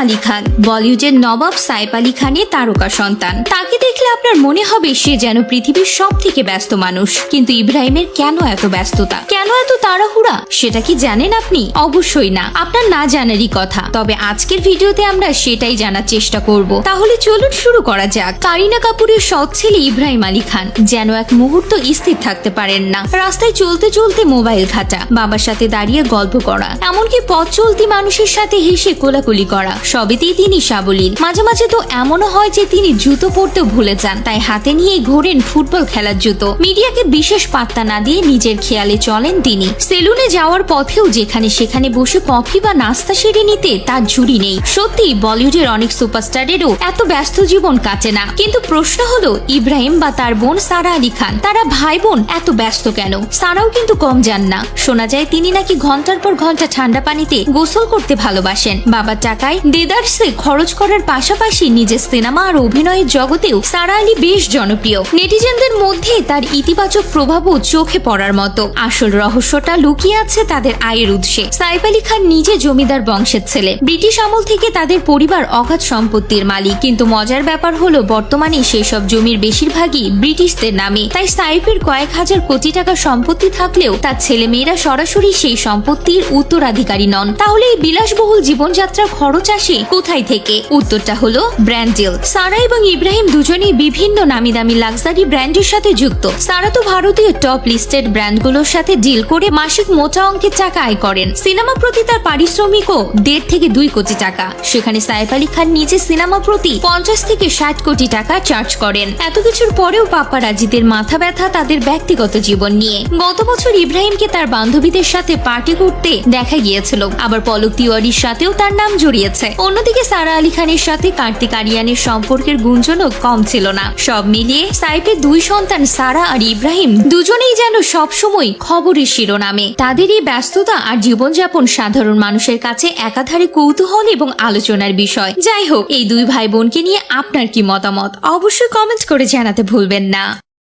আলী খান, বলিউডের নবাব সাইফ আলী খানের তারকা সন্তান। তাকে দেখলে আপনার মনে হবে সে যেন পৃথিবীর সব থেকে ব্যস্ত মানুষ। কিন্তু ইব্রাহিমের কেন এত ব্যস্ততা? কেন এত তাড়াহুড়া? সেটা কি জানেন আপনি? অবশ্যই না। আপনার না জানারই কথা। তবে আজকের ভিডিওতে আমরা সেটাই জানার চেষ্টা করব। তাহলে চলুন শুরু করা যাক। কারিনা কাপুরের সৎ ছেলে ইব্রাহিম আলী খান যেন এক মুহূর্ত স্থির থাকতে পারেন না। রাস্তায় চলতে চলতে মোবাইল ঘাটা, বাবার সাথে দাঁড়িয়ে গল্প করা, এমনকি পথ চলতি মানুষের সাথে হেসে কোলাকুলি করা সবেতেই তিনি সাবলীল। মাঝে মাঝে তো এমনও হয় যে তিনি জুতো পরতেও ভুলে যান। তাই হাতে নিয়ে ঘোরেন ফুটবল খেলার জুতো। মিডিয়াকে বিশেষ পাত্তা না দিয়ে নিজের খেয়ালে চলেন তিনি। সেলুনে যাওয়ার পথেও যেখানে সেখানে বসে কফি বা নাস্তা সেরে নিতে তার ঝুড়ি নেই। সত্যি, বলিউডের অনেক সুপারস্টারেরও এত ব্যস্ত জীবন কাটে না। কিন্তু প্রশ্ন হলো, ইব্রাহিম বা তার বোন সারা আলী খান, তারা ভাই বোন এত ব্যস্ত কেন? সারাও কিন্তু কম যান না। শোনা যায়, তিনি নাকি ঘণ্টার পর ঘণ্টা ঠান্ডা পানিতে গোসল করতে ভালোবাসেন। বাবার টাকায় দেদার্সে খরচ করার পাশাপাশি নিজের সিনেমা আর অভিনয়ের জগতেও সারা আলী বেশ জনপ্রিয়। নেটিজেনদের মধ্যে তার ইতিবাচক প্রভাবও চোখে পড়ার মতো। আসল রহস্যটা লুকিয়ে আছে তাদের আয়ের উৎসে। সাইফ আলী খান নিজে জমিদার বংশের ছেলে। ব্রিটিশ আমল থেকে তাদের পরিবার অগাধ সম্পত্তির মালিক। কিন্তু মজার ব্যাপার হলো, বর্তমানে সেই সব জমির বেশিরভাগই ব্রিটিশদের নামে। তাই সাইফের কয়েক হাজার কোটি টাকা সম্পত্তি থাকলেও তার ছেলেমেয়েরা সরাসরি সেই সম্পত্তির উত্তরাধিকারী নন। তাহলে এই বিলাসবহুল জীবনযাত্রার খরচ আসে? কোথায় থেকে? উত্তরটা হলো ব্র্যান্ড ডিল সারা এবং ইব্রাহিম দুজনেই বিভিন্ন নামি দামি লাক্সারি ব্র্যান্ডের সাথে যুক্ত। সারা তো ভারতীয় টপ লিস্টেড ব্র্যান্ডগুলোর সাথে ডিল করে মাসিক মোটা অঙ্কের টাকা আয় করেন। সিনেমা প্রতি তার পারিশ্রমিকও দেড় থেকে দুই কোটি টাকা। সেখানে সাইফ আলী খান নিজে সিনেমা প্রতি পঞ্চাশ থেকে ষাট কোটি টাকা চার্জ করেন। এত কিছুর পরেও পাপারাজিদের মাথা ব্যথা তাদের ব্যক্তিগত জীবন নিয়ে। গত বছর ইব্রাহিমকে তার বান্ধবীদের সাথে পার্টি করতে দেখা গিয়েছিল। আবার পলক তিওয়ারির সাথেও তার নাম জড়িয়েছে। অন্যদিকে সারা আলী খানের সাথে কার্তিক আরিয়ানের সম্পর্কের গুঞ্জনও কম ছিল না। সব মিলিয়ে সাইফের দুই সন্তান সারা আর ইব্রাহিম দুজনেই যেন সবসময় খবরের শিরোনামে। তাদের এই ব্যস্ততা আর জীবনযাপন সাধারণ মানুষের কাছে একাধারে কৌতূহল এবং আলোচনার বিষয়। যাই হোক, এই দুই ভাই বোনকে নিয়ে আপনার কি মতামত? অবশ্যই কমেন্ট করে জানাতে ভুলবেন না।